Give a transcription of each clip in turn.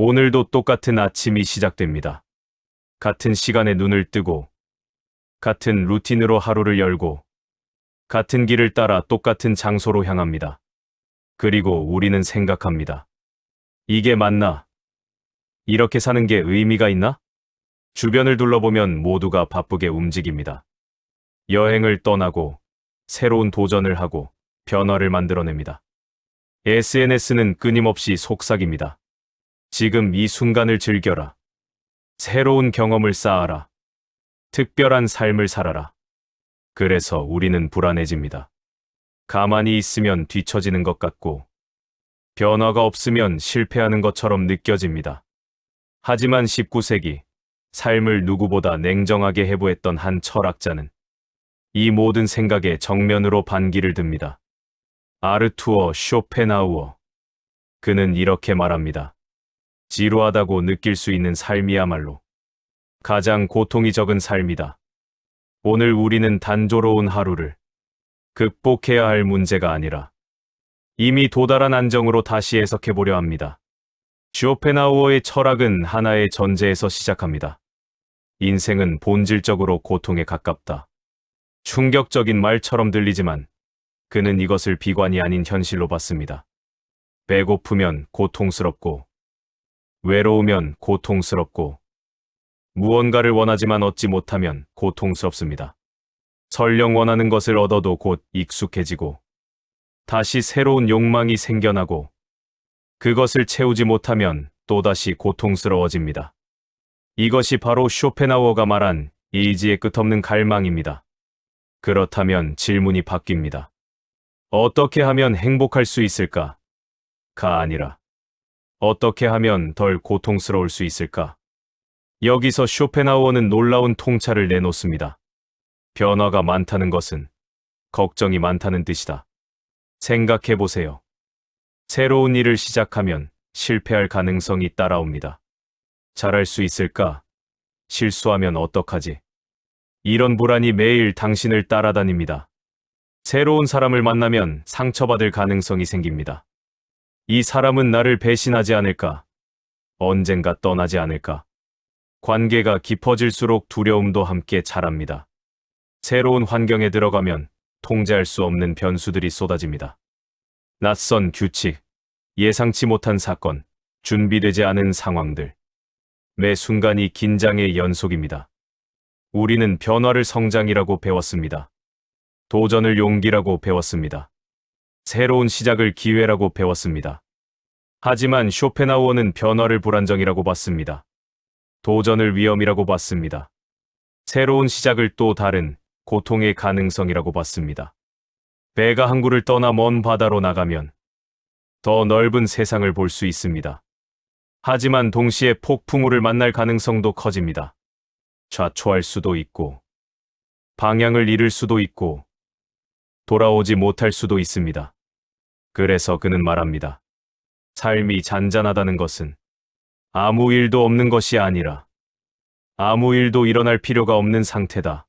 오늘도 똑같은 아침이 시작됩니다. 같은 시간에 눈을 뜨고, 같은 루틴으로 하루를 열고, 같은 길을 따라 똑같은 장소로 향합니다. 그리고 우리는 생각합니다. 이게 맞나? 이렇게 사는 게 의미가 있나? 주변을 둘러보면 모두가 바쁘게 움직입니다. 여행을 떠나고, 새로운 도전을 하고, 변화를 만들어냅니다. SNS는 끊임없이 속삭입니다. 지금 이 순간을 즐겨라. 새로운 경험을 쌓아라. 특별한 삶을 살아라. 그래서 우리는 불안해집니다. 가만히 있으면 뒤처지는 것 같고, 변화가 없으면 실패하는 것처럼 느껴집니다. 하지만 19세기, 삶을 누구보다 냉정하게 해부했던 한 철학자는 이 모든 생각에 정면으로 반기를 듭니다. 아르투어 쇼펜하우어. 그는 이렇게 말합니다. 지루하다고 느낄 수 있는 삶이야말로 가장 고통이 적은 삶이다. 오늘 우리는 단조로운 하루를 극복해야 할 문제가 아니라 이미 도달한 안정으로 다시 해석해 보려 합니다. 쇼펜하우어의 철학은 하나의 전제에서 시작합니다. 인생은 본질적으로 고통에 가깝다. 충격적인 말처럼 들리지만 그는 이것을 비관이 아닌 현실로 봤습니다. 배고프면 고통스럽고 외로우면 고통스럽고 무언가를 원하지만 얻지 못하면 고통스럽습니다. 설령 원하는 것을 얻어도 곧 익숙해지고 다시 새로운 욕망이 생겨나고 그것을 채우지 못하면 또다시 고통스러워집니다. 이것이 바로 쇼펜하우어가 말한 이지의 끝없는 갈망입니다. 그렇다면 질문이 바뀝니다. 어떻게 하면 행복할 수 있을까? 가 아니라 어떻게 하면 덜 고통스러울 수 있을까? 여기서 쇼펜하우어는 놀라운 통찰을 내놓습니다. 변화가 많다는 것은 걱정이 많다는 뜻이다. 생각해 보세요. 새로운 일을 시작하면 실패할 가능성이 따라옵니다. 잘할 수 있을까? 실수하면 어떡하지? 이런 불안이 매일 당신을 따라다닙니다. 새로운 사람을 만나면 상처받을 가능성이 생깁니다. 이 사람은 나를 배신하지 않을까? 언젠가 떠나지 않을까? 관계가 깊어질수록 두려움도 함께 자랍니다. 새로운 환경에 들어가면 통제할 수 없는 변수들이 쏟아집니다. 낯선 규칙, 예상치 못한 사건, 준비되지 않은 상황들. 매 순간이 긴장의 연속입니다. 우리는 변화를 성장이라고 배웠습니다. 도전을 용기라고 배웠습니다. 새로운 시작을 기회라고 배웠습니다. 하지만 쇼펜하우어는 변화를 불안정이라고 봤습니다. 도전을 위험이라고 봤습니다. 새로운 시작을 또 다른 고통의 가능성이라고 봤습니다. 배가 항구를 떠나 먼 바다로 나가면 더 넓은 세상을 볼 수 있습니다. 하지만 동시에 폭풍우를 만날 가능성도 커집니다. 좌초할 수도 있고, 방향을 잃을 수도 있고, 돌아오지 못할 수도 있습니다. 그래서 그는 말합니다. 삶이 잔잔하다는 것은 아무 일도 없는 것이 아니라 아무 일도 일어날 필요가 없는 상태다.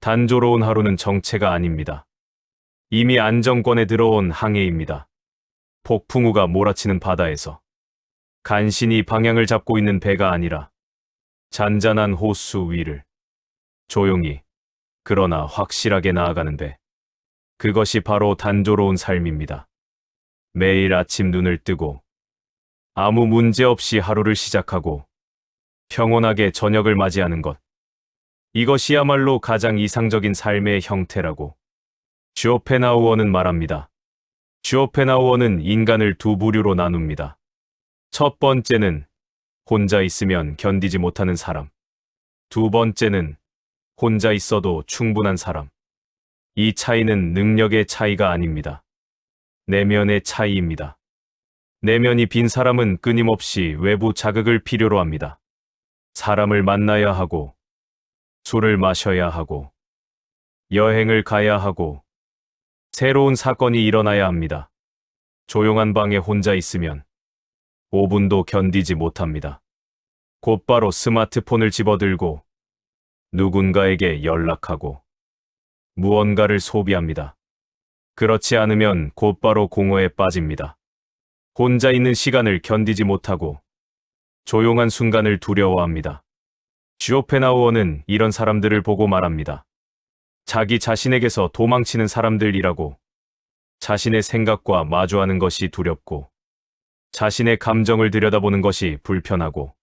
단조로운 하루는 정체가 아닙니다. 이미 안정권에 들어온 항해입니다. 폭풍우가 몰아치는 바다에서 간신히 방향을 잡고 있는 배가 아니라 잔잔한 호수 위를 조용히 그러나 확실하게 나아가는 배. 그것이 바로 단조로운 삶입니다. 매일 아침 눈을 뜨고 아무 문제 없이 하루를 시작하고 평온하게 저녁을 맞이하는 것. 이것이야말로 가장 이상적인 삶의 형태라고 슈오펜하우어는 말합니다. 슈오펜하우어는 인간을 두 부류로 나눕니다. 첫 번째는 혼자 있으면 견디지 못하는 사람. 두 번째는 혼자 있어도 충분한 사람. 이 차이는 능력의 차이가 아닙니다. 내면의 차이입니다. 내면이 빈 사람은 끊임없이 외부 자극을 필요로 합니다. 사람을 만나야 하고, 술을 마셔야 하고, 여행을 가야 하고, 새로운 사건이 일어나야 합니다. 조용한 방에 혼자 있으면 5분도 견디지 못합니다. 곧바로 스마트폰을 집어들고 누군가에게 연락하고 무언가를 소비합니다. 그렇지 않으면 곧바로 공허에 빠집니다. 혼자 있는 시간을 견디지 못하고 조용한 순간을 두려워합니다. 슈오펜하우어는 이런 사람들을 보고 말합니다. 자기 자신에게서 도망치는 사람들이라고 자신의 생각과 마주하는 것이 두렵고 자신의 감정을 들여다보는 것이 불편하고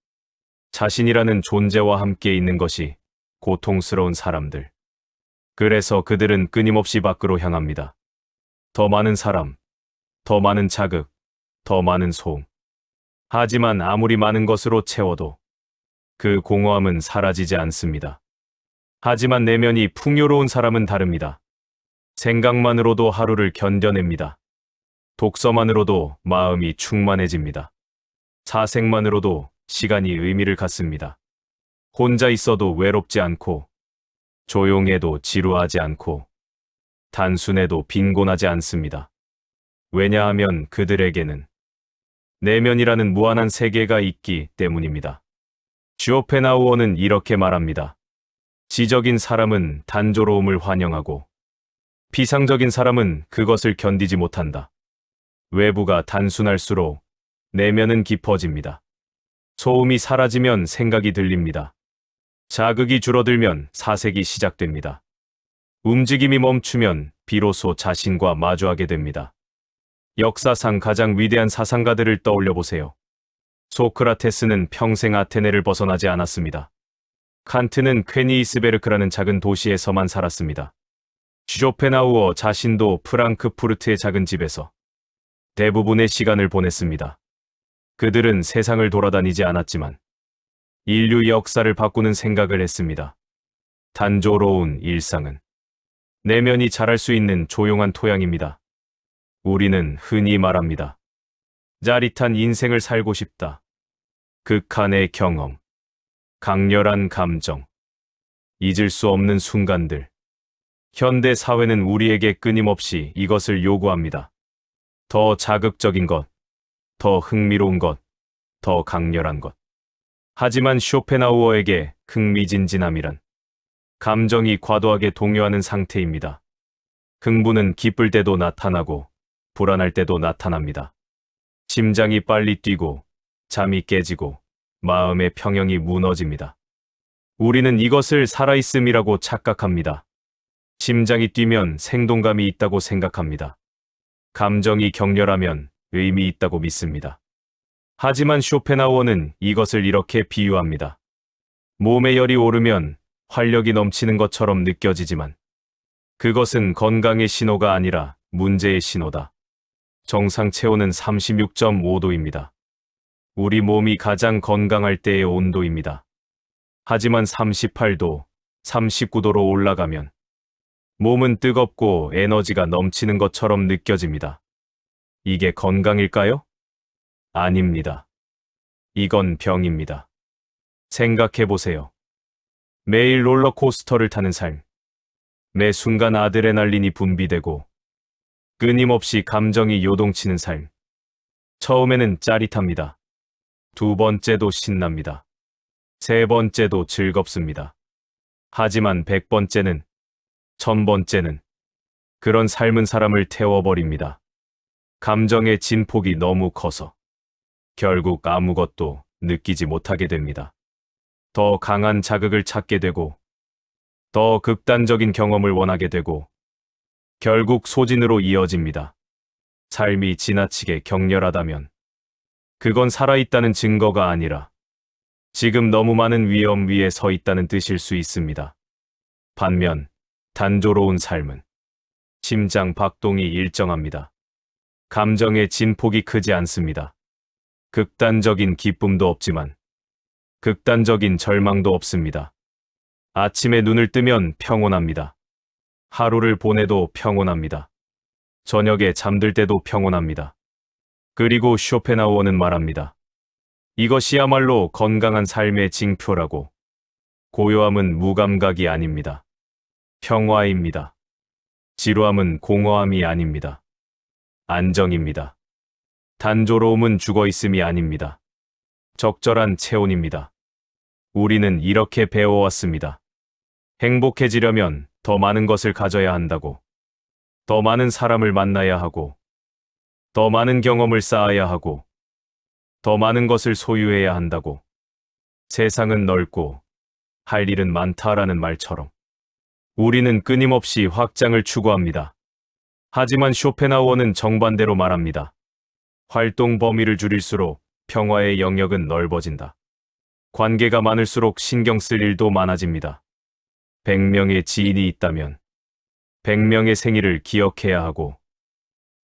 자신이라는 존재와 함께 있는 것이 고통스러운 사람들. 그래서 그들은 끊임없이 밖으로 향합니다. 더 많은 사람, 더 많은 자극, 더 많은 소음. 하지만 아무리 많은 것으로 채워도 그 공허함은 사라지지 않습니다. 하지만 내면이 풍요로운 사람은 다릅니다. 생각만으로도 하루를 견뎌냅니다. 독서만으로도 마음이 충만해집니다. 사색만으로도 시간이 의미를 갖습니다. 혼자 있어도 외롭지 않고, 조용해도 지루하지 않고, 단순해도 빈곤하지 않습니다. 왜냐하면 그들에게는 내면이라는 무한한 세계가 있기 때문입니다. 슈오펜하우어는 이렇게 말합니다. 지적인 사람은 단조로움을 환영하고, 비상적인 사람은 그것을 견디지 못한다. 외부가 단순할수록 내면은 깊어집니다. 소음이 사라지면 생각이 들립니다. 자극이 줄어들면 사색이 시작됩니다. 움직임이 멈추면 비로소 자신과 마주하게 됩니다. 역사상 가장 위대한 사상가들을 떠올려 보세요. 소크라테스는 평생 아테네를 벗어나지 않았습니다. 칸트는 퀘니이스베르크라는 작은 도시에서만 살았습니다. 쇼펜하우어 자신도 프랑크푸르트의 작은 집에서 대부분의 시간을 보냈습니다. 그들은 세상을 돌아다니지 않았지만 인류 역사를 바꾸는 생각을 했습니다. 단조로운 일상은 내면이 자랄 수 있는 조용한 토양입니다. 우리는 흔히 말합니다. 짜릿한 인생을 살고 싶다. 극한의 경험, 강렬한 감정, 잊을 수 없는 순간들. 현대 사회는 우리에게 끊임없이 이것을 요구합니다. 더 자극적인 것, 더 흥미로운 것, 더 강렬한 것. 하지만 쇼펜하우어에게 흥미진진함이란 감정이 과도하게 동요하는 상태입니다. 흥분은 기쁠 때도 나타나고 불안할 때도 나타납니다. 심장이 빨리 뛰고 잠이 깨지고 마음의 평형이 무너집니다. 우리는 이것을 살아있음이라고 착각합니다. 심장이 뛰면 생동감이 있다고 생각합니다. 감정이 격렬하면 의미 있다고 믿습니다. 하지만 쇼펜하우어는 이것을 이렇게 비유합니다. 몸의 열이 오르면 활력이 넘치는 것처럼 느껴지지만 그것은 건강의 신호가 아니라 문제의 신호다. 정상 체온은 36.5도입니다. 우리 몸이 가장 건강할 때의 온도입니다. 하지만 38도, 39도로 올라가면 몸은 뜨겁고 에너지가 넘치는 것처럼 느껴집니다. 이게 건강일까요? 아닙니다. 이건 병입니다. 생각해 보세요. 매일 롤러코스터를 타는 삶. 매 순간 아드레날린이 분비되고 끊임없이 감정이 요동치는 삶. 처음에는 짜릿합니다. 두 번째도 신납니다. 세 번째도 즐겁습니다. 하지만 백 번째는, 천 번째는 그런 삶은 사람을 태워버립니다. 감정의 진폭이 너무 커서 결국 아무것도 느끼지 못하게 됩니다. 더 강한 자극을 찾게 되고 더 극단적인 경험을 원하게 되고 결국 소진으로 이어집니다. 삶이 지나치게 격렬하다면 그건 살아있다는 증거가 아니라 지금 너무 많은 위험 위에 서 있다는 뜻일 수 있습니다. 반면 단조로운 삶은 심장 박동이 일정합니다. 감정의 진폭이 크지 않습니다. 극단적인 기쁨도 없지만 극단적인 절망도 없습니다. 아침에 눈을 뜨면 평온합니다. 하루를 보내도 평온합니다. 저녁에 잠들 때도 평온합니다. 그리고 쇼펜하우어는 말합니다. 이것이야말로 건강한 삶의 징표라고. 고요함은 무감각이 아닙니다. 평화입니다. 지루함은 공허함이 아닙니다. 안정입니다. 단조로움은 죽어 있음이 아닙니다. 적절한 체온입니다. 우리는 이렇게 배워왔습니다. 행복해지려면 더 많은 것을 가져야 한다고. 더 많은 사람을 만나야 하고. 더 많은 경험을 쌓아야 하고. 더 많은 것을 소유해야 한다고. 세상은 넓고 할 일은 많다라는 말처럼 우리는 끊임없이 확장을 추구합니다. 하지만 쇼펜하우어는 정반대로 말합니다. 활동 범위를 줄일수록 평화의 영역은 넓어진다. 관계가 많을수록 신경 쓸 일도 많아집니다. 100명의 지인이 있다면 100명의 생일을 기억해야 하고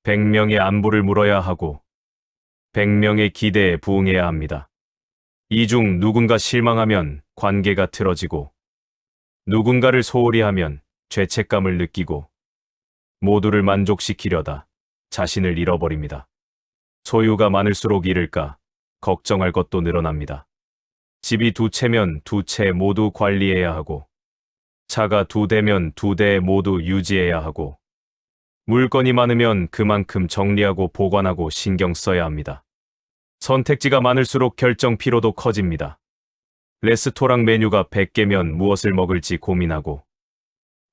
100명의 안부를 물어야 하고 100명의 기대에 부응해야 합니다. 이 중 누군가 실망하면 관계가 틀어지고 누군가를 소홀히 하면 죄책감을 느끼고 모두를 만족시키려다 자신을 잃어버립니다. 소유가 많을수록 잃을까 걱정할 것도 늘어납니다. 집이 두 채면 두 채 모두 관리해야 하고 차가 두 대면 두 대 모두 유지해야 하고 물건이 많으면 그만큼 정리하고 보관하고 신경 써야 합니다. 선택지가 많을수록 결정 피로도 커집니다. 레스토랑 메뉴가 100개면 무엇을 먹을지 고민하고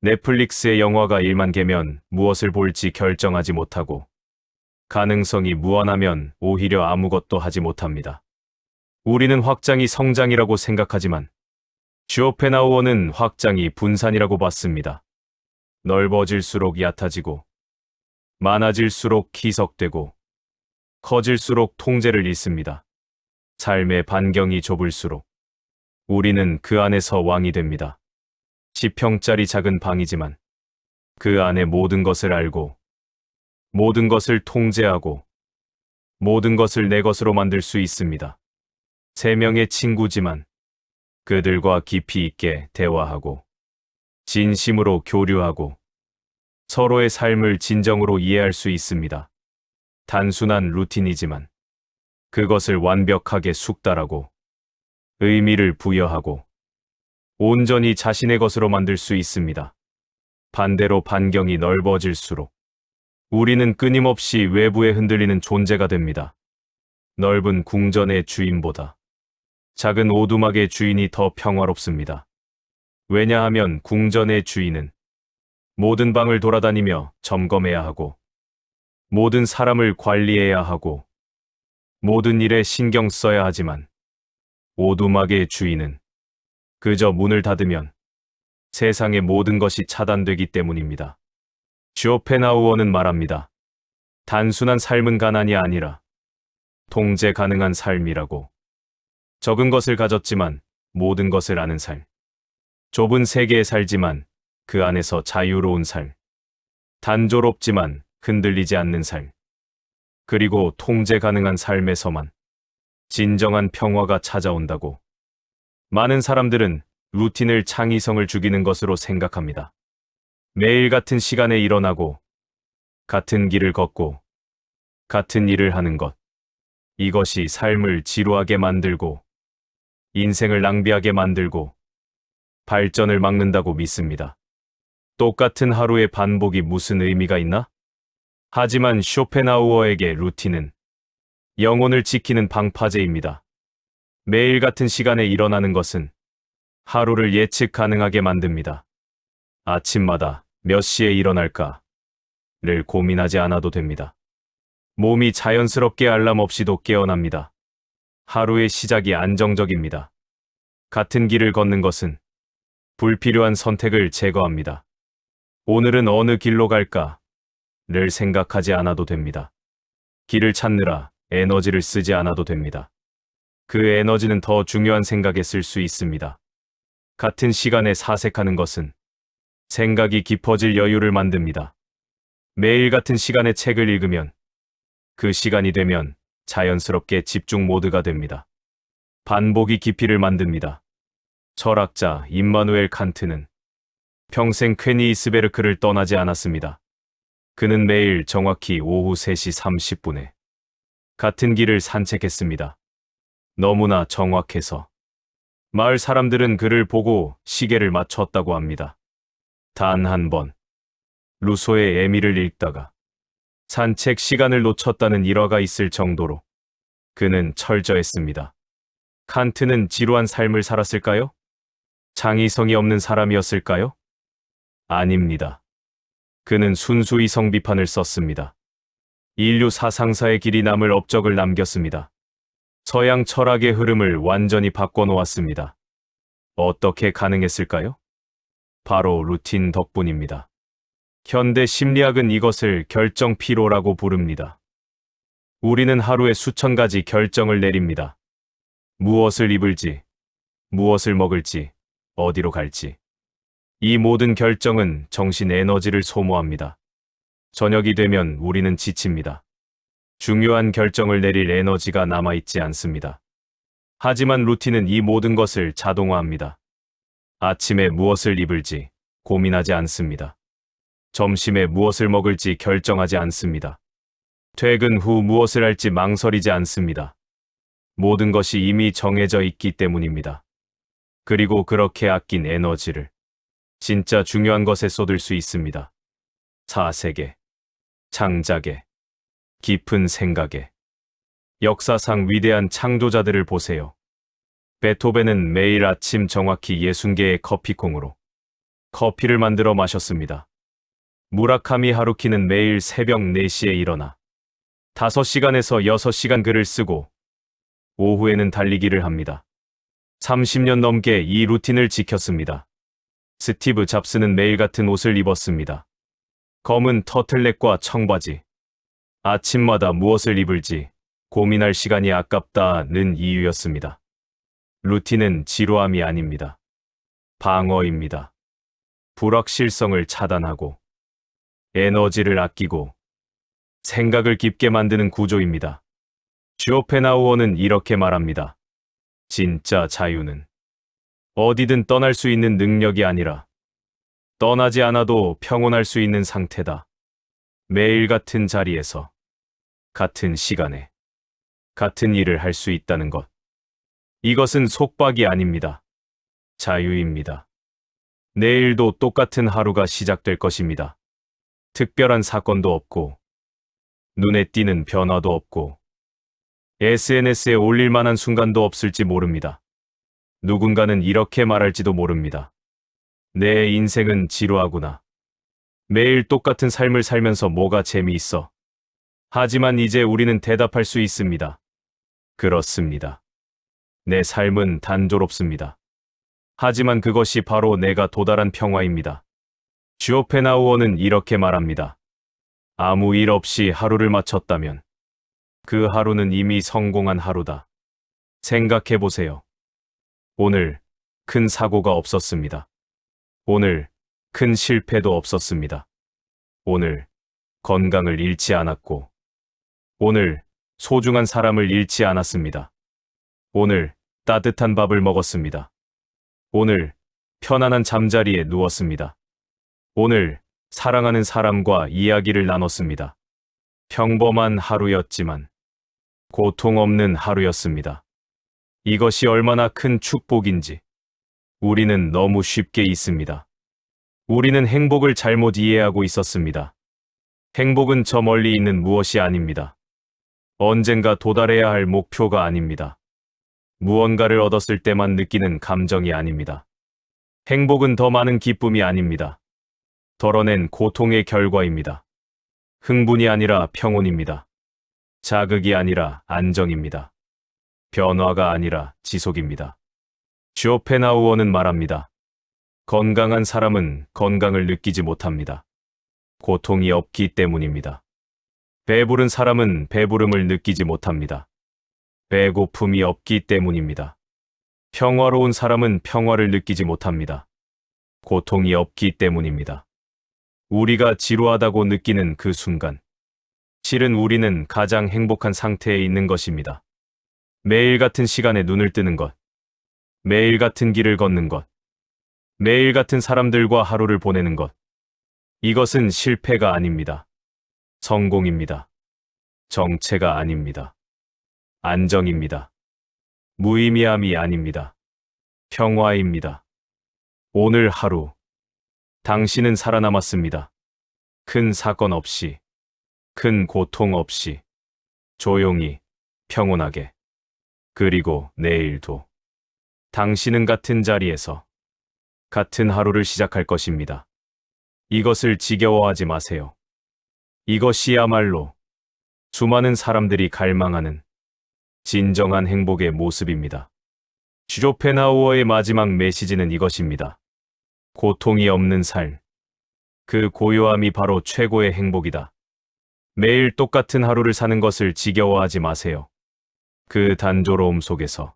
넷플릭스의 영화가 1만 개면 무엇을 볼지 결정하지 못하고 가능성이 무한하면 오히려 아무것도 하지 못합니다. 우리는 확장이 성장이라고 생각하지만 슈오펜하우어는 확장이 분산이라고 봤습니다. 넓어질수록 얕아지고 많아질수록 희석되고 커질수록 통제를 잃습니다. 삶의 반경이 좁을수록 우리는 그 안에서 왕이 됩니다. 10평짜리 작은 방이지만 그 안에 모든 것을 알고 모든 것을 통제하고 모든 것을 내 것으로 만들 수 있습니다. 세 명의 친구지만 그들과 깊이 있게 대화하고 진심으로 교류하고 서로의 삶을 진정으로 이해할 수 있습니다. 단순한 루틴이지만 그것을 완벽하게 숙달하고 의미를 부여하고 온전히 자신의 것으로 만들 수 있습니다. 반대로 반경이 넓어질수록 우리는 끊임없이 외부에 흔들리는 존재가 됩니다. 넓은 궁전의 주인보다 작은 오두막의 주인이 더 평화롭습니다. 왜냐하면 궁전의 주인은 모든 방을 돌아다니며 점검해야 하고 모든 사람을 관리해야 하고 모든 일에 신경 써야 하지만 오두막의 주인은 그저 문을 닫으면 세상의 모든 것이 차단되기 때문입니다. 슈오펜하우어는 말합니다. 단순한 삶은 가난이 아니라 통제 가능한 삶이라고. 적은 것을 가졌지만 모든 것을 아는 삶. 좁은 세계에 살지만 그 안에서 자유로운 삶. 단조롭지만 흔들리지 않는 삶. 그리고 통제 가능한 삶에서만 진정한 평화가 찾아온다고. 많은 사람들은 루틴을 창의성을 죽이는 것으로 생각합니다. 매일 같은 시간에 일어나고, 같은 길을 걷고, 같은 일을 하는 것. 이것이 삶을 지루하게 만들고, 인생을 낭비하게 만들고, 발전을 막는다고 믿습니다. 똑같은 하루의 반복이 무슨 의미가 있나? 하지만 쇼펜하우어에게 루틴은 영혼을 지키는 방파제입니다. 매일 같은 시간에 일어나는 것은 하루를 예측 가능하게 만듭니다. 아침마다 몇 시에 일어날까? 를 고민하지 않아도 됩니다. 몸이 자연스럽게 알람 없이도 깨어납니다. 하루의 시작이 안정적입니다. 같은 길을 걷는 것은 불필요한 선택을 제거합니다. 오늘은 어느 길로 갈까? 를 생각하지 않아도 됩니다. 길을 찾느라 에너지를 쓰지 않아도 됩니다. 그 에너지는 더 중요한 생각에 쓸 수 있습니다. 같은 시간에 사색하는 것은 생각이 깊어질 여유를 만듭니다. 매일 같은 시간에 책을 읽으면 그 시간이 되면 자연스럽게 집중 모드가 됩니다. 반복이 깊이를 만듭니다. 철학자 임마누엘 칸트는 평생 퀘니이스베르크를 떠나지 않았습니다. 그는 매일 정확히 오후 3시 30분에 같은 길을 산책했습니다. 너무나 정확해서 마을 사람들은 그를 보고 시계를 맞췄다고 합니다. 단 한 번, 루소의 에미를 읽다가 산책 시간을 놓쳤다는 일화가 있을 정도로 그는 철저했습니다. 칸트는 지루한 삶을 살았을까요? 창의성이 없는 사람이었을까요? 아닙니다. 그는 순수히 성비판을 썼습니다. 인류 사상사의 길이 남을 업적을 남겼습니다. 서양 철학의 흐름을 완전히 바꿔놓았습니다. 어떻게 가능했을까요? 바로 루틴 덕분입니다. 현대 심리학은 이것을 결정 피로라고 부릅니다. 우리는 하루에 수천 가지 결정을 내립니다. 무엇을 입을지, 무엇을 먹을지, 어디로 갈지. 이 모든 결정은 정신 에너지를 소모합니다. 저녁이 되면 우리는 지칩니다. 중요한 결정을 내릴 에너지가 남아있지 않습니다. 하지만 루틴은 이 모든 것을 자동화합니다. 아침에 무엇을 입을지 고민하지 않습니다. 점심에 무엇을 먹을지 결정하지 않습니다. 퇴근 후 무엇을 할지 망설이지 않습니다. 모든 것이 이미 정해져 있기 때문입니다. 그리고 그렇게 아낀 에너지를 진짜 중요한 것에 쏟을 수 있습니다. 사색에, 창작에, 깊은 생각에. 역사상 위대한 창조자들을 보세요. 베토벤은 매일 아침 정확히 60개의 커피콩으로 커피를 만들어 마셨습니다. 무라카미 하루키는 매일 새벽 4시에 일어나 5시간에서 6시간 글을 쓰고 오후에는 달리기를 합니다. 30년 넘게 이 루틴을 지켰습니다. 스티브 잡스는 매일 같은 옷을 입었습니다. 검은 터틀넥과 청바지. 아침마다 무엇을 입을지 고민할 시간이 아깝다는 이유였습니다. 루틴은 지루함이 아닙니다. 방어입니다. 불확실성을 차단하고 에너지를 아끼고 생각을 깊게 만드는 구조입니다. 슈오펜하우어는 이렇게 말합니다. 진짜 자유는 어디든 떠날 수 있는 능력이 아니라 떠나지 않아도 평온할 수 있는 상태다. 매일 같은 자리에서 같은 시간에 같은 일을 할 수 있다는 것. 이것은 속박이 아닙니다. 자유입니다. 내일도 똑같은 하루가 시작될 것입니다. 특별한 사건도 없고, 눈에 띄는 변화도 없고, SNS에 올릴 만한 순간도 없을지 모릅니다. 누군가는 이렇게 말할지도 모릅니다. 내 인생은 지루하구나. 매일 똑같은 삶을 살면서 뭐가 재미있어. 하지만 이제 우리는 대답할 수 있습니다. 그렇습니다. 내 삶은 단조롭습니다. 하지만 그것이 바로 내가 도달한 평화입니다. 슈오펜하우어는 이렇게 말합니다. 아무 일 없이 하루를 마쳤다면 그 하루는 이미 성공한 하루다. 생각해 보세요. 오늘 큰 사고가 없었습니다. 오늘 큰 실패도 없었습니다. 오늘 건강을 잃지 않았고, 오늘 소중한 사람을 잃지 않았습니다. 오늘 따뜻한 밥을 먹었습니다. 오늘 편안한 잠자리에 누웠습니다. 오늘 사랑하는 사람과 이야기를 나눴습니다. 평범한 하루였지만 고통 없는 하루였습니다. 이것이 얼마나 큰 축복인지 우리는 너무 쉽게 있습니다. 우리는 행복을 잘못 이해하고 있었습니다. 행복은 저 멀리 있는 무엇이 아닙니다. 언젠가 도달해야 할 목표가 아닙니다. 무언가를 얻었을 때만 느끼는 감정이 아닙니다. 행복은 더 많은 기쁨이 아닙니다. 덜어낸 고통의 결과입니다. 흥분이 아니라 평온입니다. 자극이 아니라 안정입니다. 변화가 아니라 지속입니다. 쇼펜하우어는 말합니다. 건강한 사람은 건강을 느끼지 못합니다. 고통이 없기 때문입니다. 배부른 사람은 배부름을 느끼지 못합니다. 배고픔이 없기 때문입니다. 평화로운 사람은 평화를 느끼지 못합니다. 고통이 없기 때문입니다. 우리가 지루하다고 느끼는 그 순간, 실은 우리는 가장 행복한 상태에 있는 것입니다. 매일 같은 시간에 눈을 뜨는 것, 매일 같은 길을 걷는 것, 매일 같은 사람들과 하루를 보내는 것. 이것은 실패가 아닙니다. 성공입니다. 정체가 아닙니다. 안정입니다. 무의미함이 아닙니다. 평화입니다. 오늘 하루, 당신은 살아남았습니다. 큰 사건 없이, 큰 고통 없이, 조용히, 평온하게. 그리고 내일도 당신은 같은 자리에서 같은 하루를 시작할 것입니다. 이것을 지겨워하지 마세요. 이것이야말로 수많은 사람들이 갈망하는 진정한 행복의 모습입니다. 슈조펜하우어의 마지막 메시지는 이것입니다. 고통이 없는 삶. 그 고요함이 바로 최고의 행복이다. 매일 똑같은 하루를 사는 것을 지겨워하지 마세요. 그 단조로움 속에서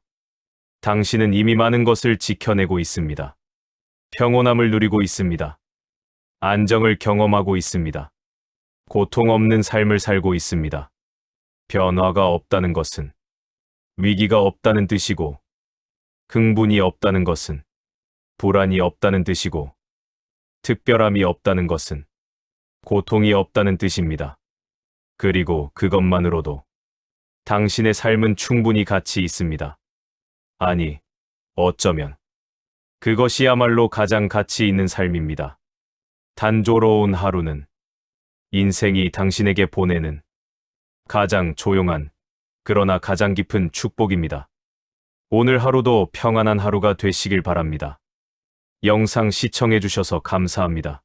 당신은 이미 많은 것을 지켜내고 있습니다. 평온함을 누리고 있습니다. 안정을 경험하고 있습니다. 고통 없는 삶을 살고 있습니다. 변화가 없다는 것은 위기가 없다는 뜻이고 흥분이 없다는 것은 불안이 없다는 뜻이고 특별함이 없다는 것은 고통이 없다는 뜻입니다. 그리고 그것만으로도 당신의 삶은 충분히 가치 있습니다. 아니, 어쩌면 그것이야말로 가장 가치 있는 삶입니다. 단조로운 하루는 인생이 당신에게 보내는 가장 조용한 그러나 가장 깊은 축복입니다. 오늘 하루도 평안한 하루가 되시길 바랍니다. 영상 시청해주셔서 감사합니다.